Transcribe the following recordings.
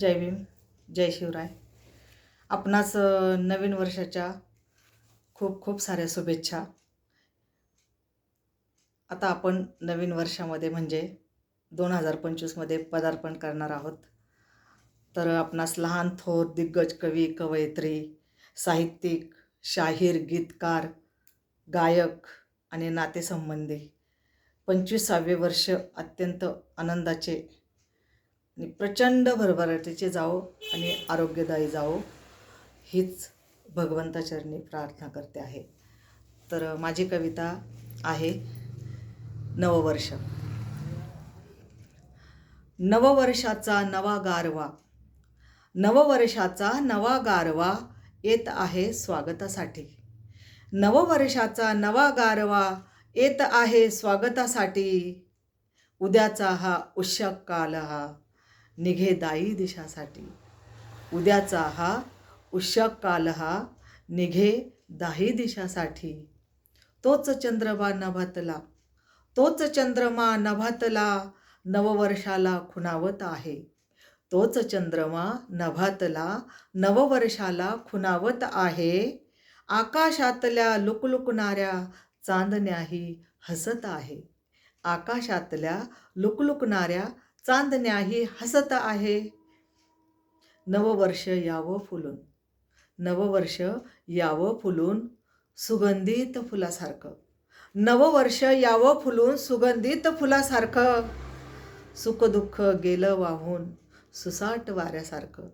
जय भीम जय शिवराय. आपणास नवीन वर्षाच्या खूप खूप साऱ्या शुभेच्छा. आता आपण नवीन वर्षामध्ये म्हणजे दोन हजार पंचवीसमध्ये पदार्पण करणार आहोत. तर आपणास लहान थोर दिग्गज कवी कवयित्री साहित्यिक शाहीर गीतकार गायक आणि नातेसंबंधी पंचवीसावे वर्ष अत्यंत आनंदाचे आणि प्रचंड भरभराटीचे जावो आणि आरोग्यदायी जावो हीच भगवंताचरणी प्रार्थना करते आहे. तर माझी कविता आहे नववर्ष. नववर्षाचा नवा गारवा. नववर्षाचा नवा गारवा येत आहे स्वागतासाठी. नववर्षाचा नवा गारवा येत आहे स्वागतासाठी. उद्याचा हा उष्यक काल हा निघे दायी दिशासाठी. उद्याचा हा उषक काल हा निघे दाही दिशासाठी. तोच चंद्रमा नभातला तोच चंद्रमा नभातला नववर्षाला खुणावत आहे. तोच चंद्रमा नभातला नववर्षाला खुणावत आहे. आकाशातल्या लुकलुकणाऱ्या चांदण्याही हसत आहे. आकाशातल्या लुकलुकणाऱ्या चांदण्याही हसत आहे. नववर्ष यावं फुलून. नववर्ष यावं फुलून सुगंधित फुलासारखं. नववर्ष यावं फुलून सुगंधित फुलासारखं. सुखदुःख गेलं वाहून सुसाट वाऱ्यासारखं.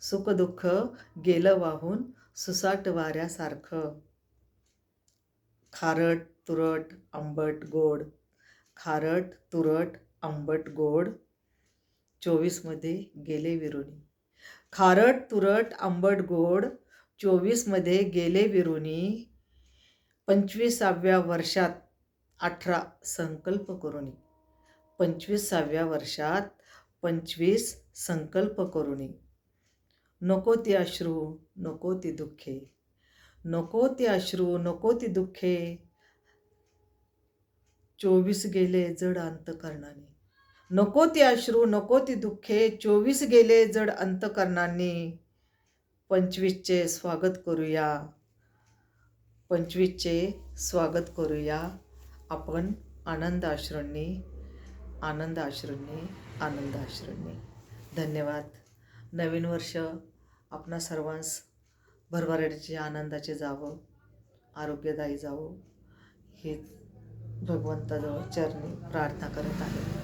सुखदुःख गेलं वाहून सुसाट वाऱ्यासारखं. खारट तुरट आंबट गोड. खारट तुरट आंबट गोड चोवीसमध्ये गेले विरुणी खारट तुरट आंबट गोड चोवीसमध्ये गेले विरुणी पंचवीसाव्या वर्षात अठरा संकल्प करुणी पंचवीसाव्या वर्षात पंचवीस संकल्प करुणी नको ती अश्रू नको ती दुःखे. नको ती अश्रू नको ती दुःखे. चोवीस गेले जड अंतकरणाने. नको ती अश्रू नको ती दुःखे चोवीस गेले जड अंतकरणांनी. पंचवीसचे स्वागत करूया. पंचवीसचे स्वागत करूया आपण आनंद आश्रूंनी आनंद आश्रूंनी आनंद आश्रूंनी धन्यवाद. नवीन वर्ष आपणा सर्वांस भरभराटीचे आनंदाचे जावं आरोग्यदायी जावं. हे भगवंताजवळ चरणी प्रार्थना करत आहे.